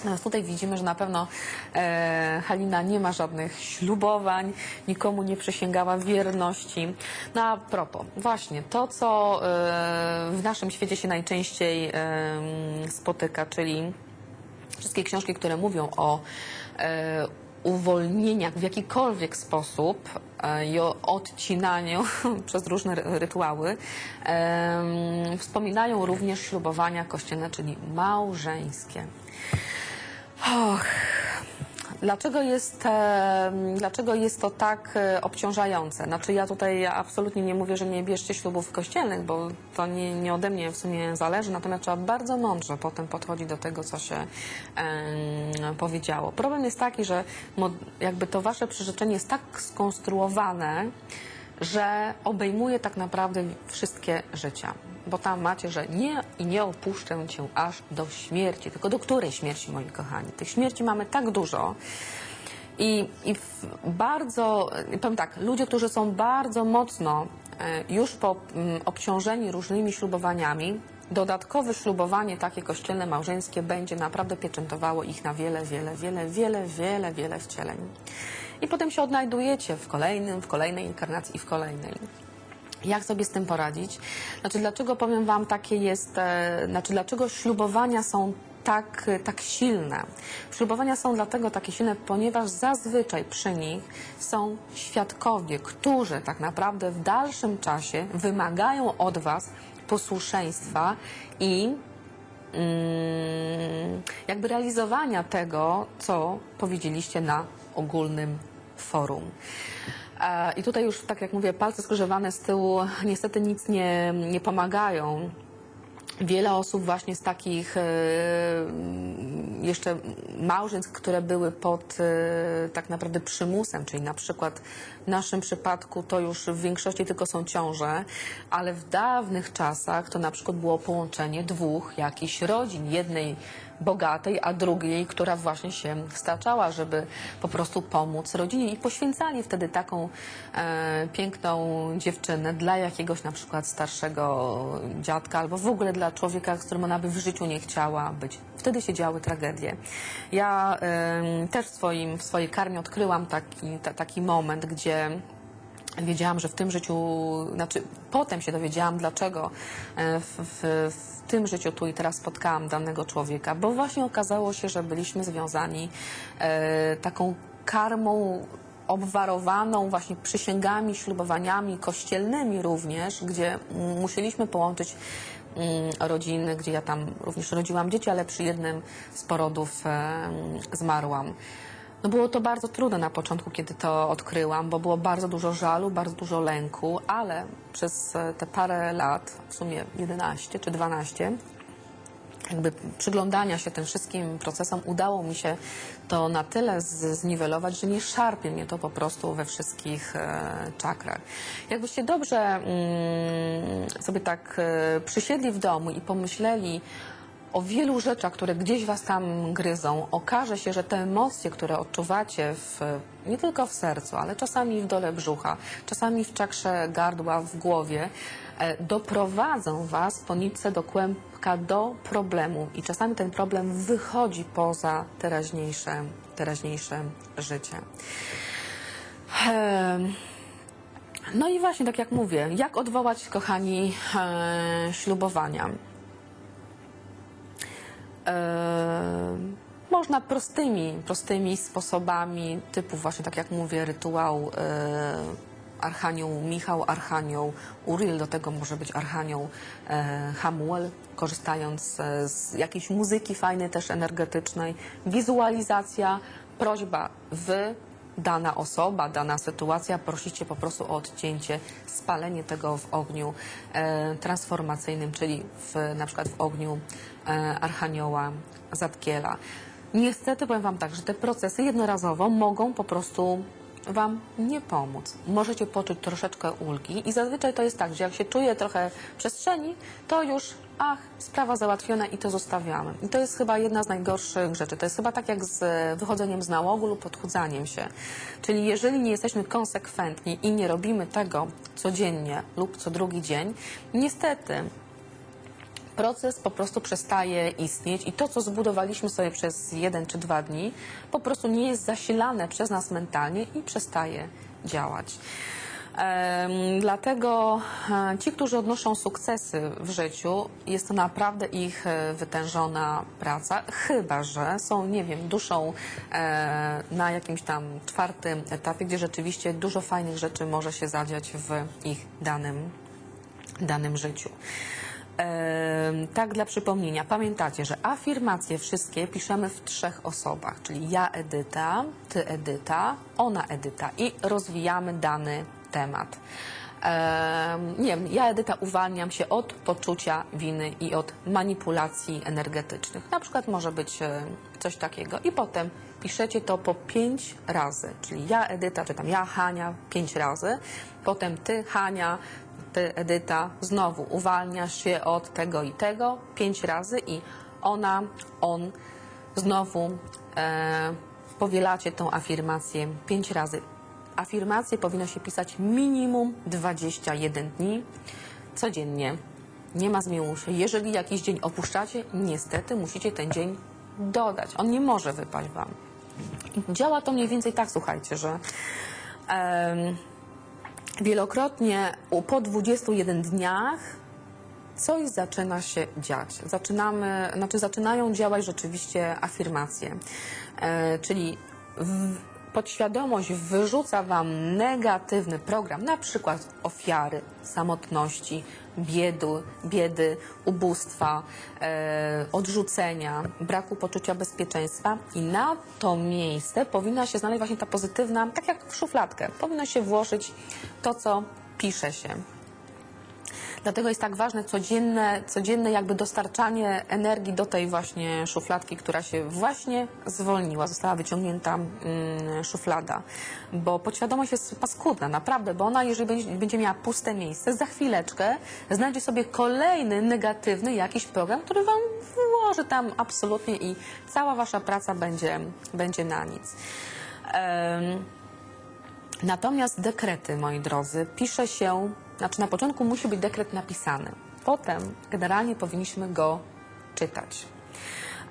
Natomiast Tutaj widzimy, że na pewno e, Halina nie ma żadnych ślubowań, nikomu nie przysięgała wierności. No a propos, właśnie to, co e, w naszym świecie się najczęściej e, spotyka, czyli wszystkie książki, które mówią o e, uwolnieniach w jakikolwiek sposób e, i o odcinaniu przez różne ry- rytuały, em, wspominają również ślubowania kościelne, czyli małżeńskie. Och, dlaczego jest, dlaczego jest to tak e, obciążające? Znaczy ja tutaj absolutnie nie mówię, że nie bierzcie ślubów kościelnych, bo to nie, nie ode mnie w sumie zależy, natomiast trzeba bardzo mądrze potem podchodzić do tego, co się powiedziało. Problem jest taki, że jakby to wasze przyrzeczenie jest tak skonstruowane, że obejmuje tak naprawdę wszystkie życia. Bo tam macie, że nie i nie opuszczę cię aż do śmierci. Tylko do której śmierci, moi kochani? Tych śmierci mamy tak dużo. I, i bardzo, powiem tak, ludzie, którzy są bardzo mocno e, już po, mm, obciążeni różnymi ślubowaniami, dodatkowe ślubowanie takie kościelne, małżeńskie będzie naprawdę pieczętowało ich na wiele, wiele, wiele, wiele, wiele, wiele wcieleń. I potem się odnajdujecie w kolejnym, w kolejnej inkarnacji i w kolejnej. Jak sobie z tym poradzić? Znaczy, dlaczego powiem Wam, takie jest, e, znaczy, dlaczego ślubowania są tak, e, tak silne? Ślubowania są dlatego takie silne, ponieważ zazwyczaj przy nich są świadkowie, którzy tak naprawdę w dalszym czasie wymagają od Was posłuszeństwa i mm, jakby realizowania tego, co powiedzieliście na ogólnym forum. I tutaj już, tak jak mówię, palce skrzyżowane z tyłu niestety nic nie, nie pomagają. Wiele osób właśnie z takich e, jeszcze małżeństw, które były pod e, tak naprawdę przymusem, czyli na przykład w naszym przypadku to już w większości tylko są ciąże, ale w dawnych czasach to na przykład było połączenie dwóch jakichś rodzin, jednej bogatej, a drugiej, która właśnie się staczała, żeby po prostu pomóc rodzinie i poświęcali wtedy taką e, piękną dziewczynę dla jakiegoś na przykład starszego dziadka albo w ogóle dla człowieka, z którym ona by w życiu nie chciała być. Wtedy się działy tragedie. Ja em, też w, swoim, w swojej karmie odkryłam taki, ta, taki moment, gdzie wiedziałam, że w tym życiu, znaczy potem się dowiedziałam, dlaczego e, w, w, w tym życiu tu i teraz spotkałam danego człowieka, bo właśnie okazało się, że byliśmy związani e, taką karmą obwarowaną właśnie przysięgami, ślubowaniami kościelnymi również, gdzie musieliśmy połączyć mm, rodziny, gdzie ja tam również rodziłam dzieci, ale przy jednym z porodów e, zmarłam. No było to bardzo trudne na początku, kiedy to odkryłam, bo było bardzo dużo żalu, bardzo dużo lęku, ale przez e, te parę lat, w sumie 11 czy 12, jakby przyglądania się tym wszystkim procesom udało mi się to na tyle zniwelować, że nie szarpie mnie to po prostu we wszystkich e, czakrach. Jakbyście dobrze mm, sobie tak e, przysiedli w domu i pomyśleli o wielu rzeczach, które gdzieś was tam gryzą, okaże się, że te emocje, które odczuwacie w, nie tylko w sercu, ale czasami w dole brzucha, czasami w czakrze gardła, w głowie, e, doprowadzą was po nitce do kłębka do problemu i czasami ten problem wychodzi poza teraźniejsze, teraźniejsze życie. Em, No i właśnie, tak jak mówię, jak odwołać, kochani, e, ślubowania? E, można prostymi, prostymi sposobami, typu właśnie tak jak mówię, rytuał e, Archanioł Michał, Archanioł Uriel, do tego może być Archanioł e, Hamuel, korzystając z jakiejś muzyki fajnej, też energetycznej, wizualizacja, prośba wy, dana osoba, dana sytuacja, prosicie po prostu o odcięcie, spalenie tego w ogniu e, transformacyjnym, czyli w, na przykład w ogniu e, Archanioła Zatkiela. Niestety powiem Wam tak, że te procesy jednorazowo mogą po prostu Wam nie pomóc. Możecie poczuć troszeczkę ulgi i zazwyczaj to jest tak, że jak się czuje trochę przestrzeni, to już ach, sprawa załatwiona i to zostawiamy. I to jest chyba jedna z najgorszych rzeczy. To jest chyba tak jak z wychodzeniem z nałogu lub odchudzaniem się. Czyli jeżeli nie jesteśmy konsekwentni i nie robimy tego codziennie lub co drugi dzień, niestety proces po prostu przestaje istnieć i to, co zbudowaliśmy sobie przez jeden czy dwa dni, po prostu nie jest zasilane przez nas mentalnie i przestaje działać. Dlatego e, ci, którzy odnoszą sukcesy w życiu, jest to naprawdę ich e, wytężona praca, chyba że są, nie wiem, duszą e, na jakimś tam czwartym etapie, gdzie rzeczywiście dużo fajnych rzeczy może się zadziać w ich danym, danym życiu. Tak dla przypomnienia, pamiętacie, że afirmacje wszystkie piszemy w trzech osobach, czyli ja Edyta, ty Edyta, ona Edyta i rozwijamy dany temat. Em, nie wiem, ja Edyta uwalniam się od poczucia winy i od manipulacji energetycznych. Na przykład może być e, coś takiego i potem piszecie to po pięć razy, czyli ja Edyta, czy tam ja Hania pięć razy, potem ty Hania, ty, Edyta, znowu uwalniasz się od tego i tego pięć razy i ona, on, znowu e, powielacie tą afirmację pięć razy. Afirmację powinno się pisać minimum 21 dni codziennie. Nie ma zmiłuj się. Jeżeli jakiś dzień opuszczacie, niestety musicie ten dzień dodać. On nie może wypaść wam. Działa to mniej więcej tak, słuchajcie, że em, wielokrotnie po 21 dniach coś zaczyna się dziać. Zaczynamy, znaczy zaczynają działać rzeczywiście afirmacje. E, czyli w, podświadomość wyrzuca Wam negatywny program, na przykład ofiary, samotności, biedu, biedy, ubóstwa, e, odrzucenia, braku poczucia bezpieczeństwa i na to miejsce powinna się znaleźć właśnie ta pozytywna, tak jak w szufladkę, powinno się włożyć to, co pisze się. Dlatego jest tak ważne codzienne, codzienne jakby dostarczanie energii do tej właśnie szufladki, która się właśnie zwolniła, została wyciągnięta mm, szuflada. Bo podświadomość jest paskudna, naprawdę, bo ona, jeżeli będzie, miała puste miejsce, za chwileczkę znajdzie sobie kolejny negatywny jakiś program, który wam włoży tam absolutnie i cała wasza praca będzie, będzie na nic. Natomiast dekrety, moi drodzy, pisze się, znaczy na początku musi być dekret napisany. Potem generalnie powinniśmy go czytać.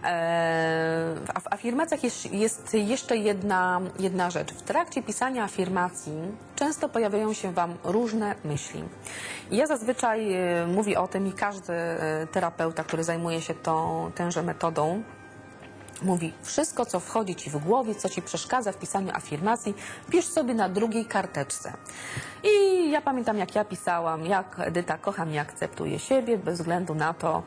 Eee, W afirmacjach jest, jeszcze jedna, jedna rzecz. W trakcie pisania afirmacji często pojawiają się Wam różne myśli. Ja zazwyczaj e, mówię o tym i każdy e, terapeuta, który zajmuje się tą, tęże metodą, Mówi, wszystko co wchodzi ci w głowie, co ci przeszkadza w pisaniu afirmacji, pisz sobie na drugiej karteczce. I ja pamiętam, jak ja pisałam, jak Edyta kocham i akceptuję siebie, bez względu na to,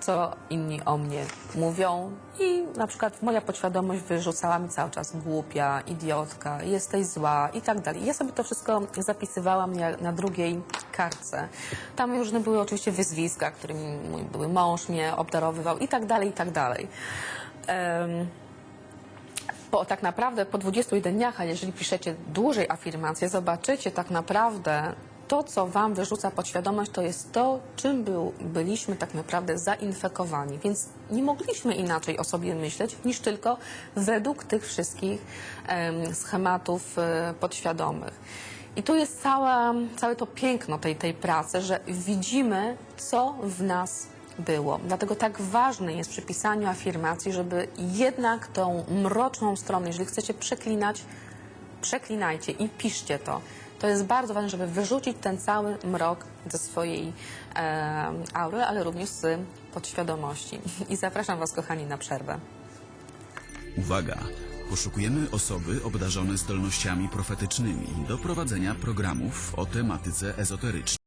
co inni o mnie mówią. I na przykład moja podświadomość wyrzucała mi cały czas głupia, idiotka, jesteś zła i tak dalej. Ja sobie to wszystko zapisywałam na, na drugiej kartce. Tam różne były oczywiście wyzwiska, którymi mój były mąż mnie obdarowywał i tak dalej, i tak dalej. Bo tak naprawdę po 21 dniach, a jeżeli piszecie dłużej afirmację, zobaczycie tak naprawdę to, co Wam wyrzuca podświadomość, to jest to, czym był, byliśmy tak naprawdę zainfekowani. Więc nie mogliśmy inaczej o sobie myśleć, niż tylko według tych wszystkich em, schematów e, podświadomych. I tu jest cała, całe to piękno tej, tej pracy, że widzimy, co w nas było. Dlatego tak ważne jest przy pisaniu afirmacji, żeby jednak tą mroczną stronę, jeżeli chcecie przeklinać, przeklinajcie i piszcie to. To jest bardzo ważne, żeby wyrzucić ten cały mrok ze swojej e, aury, ale również z podświadomości. I zapraszam Was, kochani, na przerwę. Uwaga! Poszukujemy osoby obdarzone zdolnościami profetycznymi do prowadzenia programów o tematyce ezoterycznej.